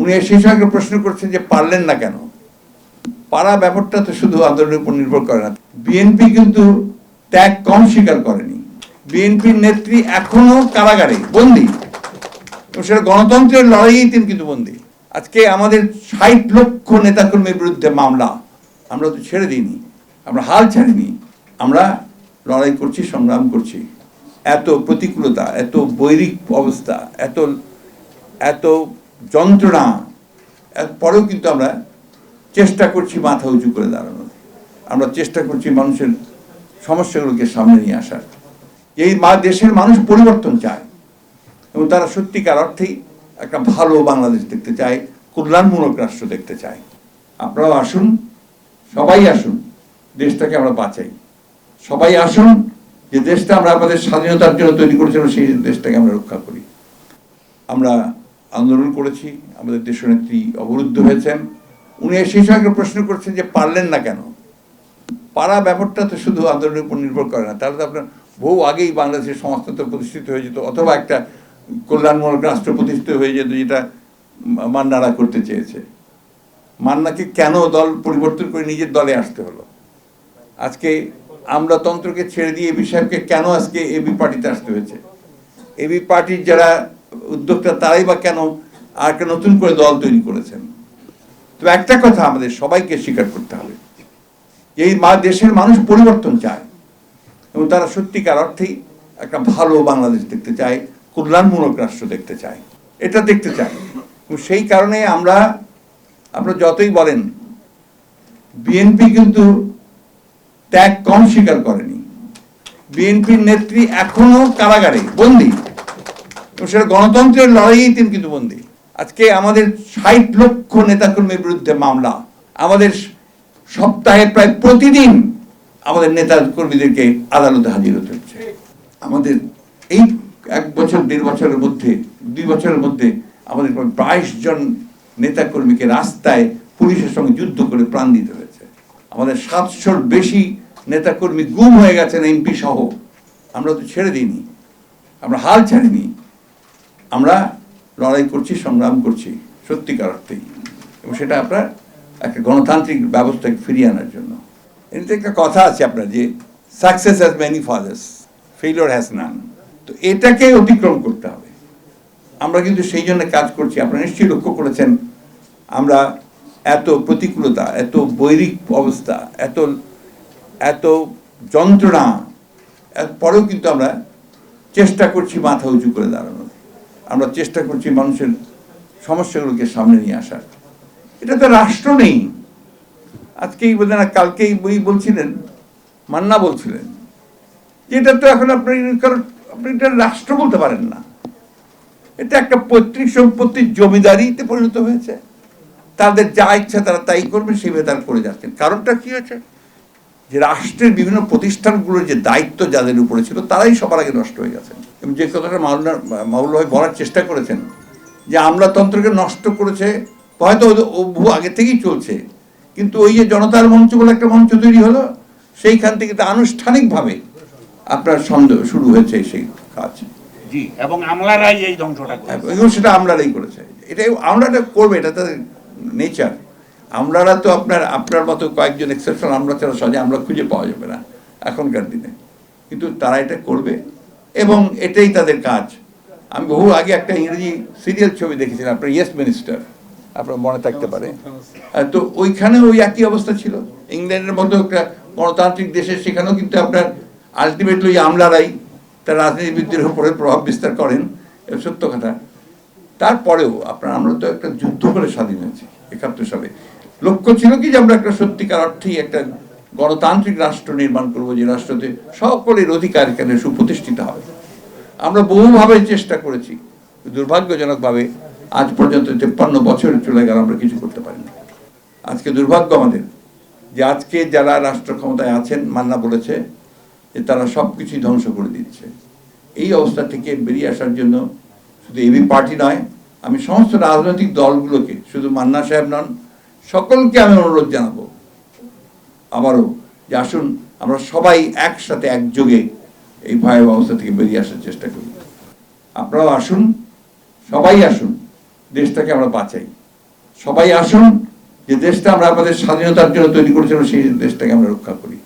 উনি সেই সঙ্গে প্রশ্ন করছেন যে পারলেন না কেন? পারা ব্যাপারটা তো শুধু আন্দোলনের উপর নির্ভর করে না। বিএনপি কিন্তু ত্যাগ কম স্বীকার করেনি। বিএনপির নেত্রী এখনও কারাগারে, বন্দী। সেটা গণতন্ত্রের লড়াইয়েই তিনি কিন্তু বন্দী। আজকে আমাদের ষাট লক্ষ নেতাকর্মীর বিরুদ্ধে মামলা, আমরা তো ছেড়ে দিইনি, আমরা হাল ছাড়িনি, আমরা লড়াই করছি, সংগ্রাম করছি। এত প্রতিকূলতা, এত বৈরিক অবস্থা, এত এত যন্ত্রণা পরেও কিন্তু আমরা চেষ্টা করছি মাথা উঁচু করে দাঁড়ানোর। আমরা চেষ্টা করছি মানুষের সমস্যাগুলোকে সামনে নিয়ে আসার। এই মা, দেশের মানুষ পরিবর্তন চায় এবং তারা সত্যিকার অর্থেই একটা ভালো বাংলাদেশ দেখতে চায়, কল্যাণমূলক রাষ্ট্র দেখতে চায়। আপনারাও আসুন, সবাই আসুন, দেশটাকে আমরা বাঁচাই। সবাই আসুন, যে দেশটা আমরা আমাদের স্বাধীনতার জন্য তৈরি করেছিলাম, সেই দেশটাকে আমরা রক্ষা করি। আমরা আন্দোলন করেছি, আমাদের দেশ দেশনেত্রী অবরুদ্ধ হয়েছেন। উনি সেই সঙ্গে প্রশ্ন করছেন যে পারলেন না কেন? পারা ব্যাপারটা তো শুধু আন্দোলনের উপর নির্ভর করে না, তাহলে তো আপনার বহু আগেই বাংলাদেশের সমাজতন্ত্র প্রতিষ্ঠিত হয়ে যেত, অথবা একটা কল্যাণমূলক রাষ্ট্র প্রতিষ্ঠিত হয়ে যেত যেটা মান্নারা করতে চেয়েছে। মান্নাকে কেন দল পরিবর্তন করে নিজের দলে আসতে হলো? আজকে আমরা তন্ত্রকে ছেড়ে দিয়ে এবি সাহেবকে কেন আজকে এবি পার্টিতে আসতে হয়েছে? এবি পার্টির যারা উদ্যোক্তা তারাই বা কেন আর একটা নতুন করে দল তৈরি করেছেন? তো একটা কথা আমাদের সবাইকে স্বীকার করতে হবে। এই মা, দেশের মানুষ পরিবর্তন চায় এবং তারা সত্যিকার অর্থেই একটা ভালো বাংলাদেশ দেখতে চায়, কল্যাণমূলক রাষ্ট্র দেখতে চায়। এটা দেখতে চায়। সেই কারণে আমরা, আপনারা যতই বলেন বিএনপি কিন্তু ত্যাগ কম স্বীকার করেনি। বিএনপির নেত্রী এখনও কারাগারে, বন্দী। এবং সেটা গণতন্ত্রের লড়াইয়েই তিনি কিন্তু বন্দী আজকে আমাদের ষাট লক্ষ নেতাকর্মীর বিরুদ্ধে মামলা। আমাদের সপ্তাহে প্রায় প্রতিদিন আমাদের নেতা কর্মীদেরকে আদালতে হাজির হতে হচ্ছে। আমাদের এই এক বছর, দেড় বছরের মধ্যে, দুই বছরের মধ্যে আমাদের বাইশ জন নেতাকর্মীকে রাস্তায় পুলিশের সঙ্গে যুদ্ধ করে প্রাণ দিতে হয়েছে। আমাদের সাতশোর বেশি নেতাকর্মী গুম হয়ে গেছেন এমপি সহ। আমরা তো ছেড়ে দিইনি। আমরা হাল ছাড়িনি। আমরা লড়াই করছি, সংগ্রাম করছি, সত্যিকার অর্থেই। এবং সেটা আপনার একটা গণতান্ত্রিক ব্যবস্থাকে ফিরিয়ে আনার জন্য। এতে একটা কথা আছে আপনার যে success has many fathers failure has none তো এটাকে অতিক্রম করতে হবে। আমরা কিন্তু সেই জন্য কাজ করছি। আপনারা নিশ্চয়ই লক্ষ্য করেছেন, আমরা এত প্রতিকূলতা, এত বৈরিক অবস্থা, এত এত যন্ত্রণা পরেও কিন্তু আমরা চেষ্টা করছি মাথা উঁচু করে দাঁড়ানোর। আমরা চেষ্টা করছি মানুষের সমস্যাগুলোকে সামনে নিয়ে আসার। এটা তো রাষ্ট্র নেই। আজকেই বললেন না, কালকেই বই বলছিলেন, মান্না বলছিলেন এটা তো এখন আপনি কারণ আপনি এটা রাষ্ট্র বলতে পারেন না। এটা একটা পৈতৃক সম্পত্তির জমিদারিতে পরিণত হয়েছে। তাদের যা ইচ্ছা তারা তাই করবে সেভাবে তারা করে যাচ্ছেন। কারণটা কি হয়েছে? যে রাষ্ট্রের বিভিন্ন প্রতিষ্ঠানগুলোর যে দায়িত্ব যাদের উপরে ছিল তারাই সবার আগে নষ্ট হয়ে গেছেন। এবং যে কথাটা মাওলানা মাউল ভাই বলার চেষ্টা করেছেন যে আমলাতন্ত্রকে নষ্ট করেছে হয়তো বহু আগে থেকেই চলছে কিন্তু ওই যে জনতার মঞ্চ বলে একটা মঞ্চ তৈরি হলো সেইখান থেকে তো আনুষ্ঠানিকভাবে আপনার সন্দেহ শুরু হয়েছে সেই কাজ। জি এবং আমলারাই এই ধ্বংসটা সেটা আমলারাই করেছে। এটাই আমলারা করবে এটা তাদের নেচার। আমলারা তো আপনার আপনার মতো কয়েকজন এক্সেপশন আমরা ছাড়া সহজে, আমরা খুঁজে পাওয়া যাবে না এখনকার দিনে। কিন্তু তারা এটা করবে এবং এটাই তাদের কাজ। আমি বহু আগে একটা ইংরেজি সিরিয়াল ছবি দেখেছিলাম, আপনার ইয়েস মিনিস্টার আপনার মনে থাকতে পারে। তো ওইখানে ওই একই অবস্থা ছিল। ইংল্যান্ডের মতো একটা গণতান্ত্রিক দেশে, সেখানেও কিন্তু আপনার আলটিমেটলি আমলারাই তার রাজনীতিবিদদের উপরে প্রভাব বিস্তার করেন। সত্য কথা। তারপরেও আপনার, আমরা তো একটা যুদ্ধ করে স্বাধীন হয়েছি একাত্তর সালে। লক্ষ্য ছিল কি যে আমরা একটা সত্যিকার অর্থেই একটা গণতান্ত্রিক রাষ্ট্র নির্মাণ করব, যে রাষ্ট্রতে সকলের অধিকার এখানে সুপ্রতিষ্ঠিত হবে। আমরা বহুভাবে চেষ্টা করেছি, দুর্ভাগ্যজনকভাবে আজ পর্যন্ত তেপ্পান্ন বছর চলে গেল আমরা কিছু করতে পারিনি। আজকে দুর্ভাগ্য আমাদের যে আজকে যারা রাষ্ট্র ক্ষমতায় আছেন, মান্না বলেছে যে তারা সব কিছুই ধ্বংস করে দিচ্ছে। এই অবস্থা থেকে বেরিয়ে আসার জন্য শুধু এবি পার্টি নয়, আমি সমস্ত রাজনৈতিক দলগুলোকে, শুধু মান্না সাহেব নন সকলকে আমি অনুরোধ জানাব। আমারও যে আসুন, আমরা সবাই একসাথে একযোগে এই ভয়াবহ অবস্থা থেকে বেরিয়ে আসার চেষ্টা করি। আপনারাও আসুন, সবাই আসুন, দেশটাকে আমরা বাঁচাই। সবাই আসুন, যে দেশটা আমরা আমাদের স্বাধীনতার জন্য তৈরি করেছিলাম, সেই দেশটাকে আমরা রক্ষা করি।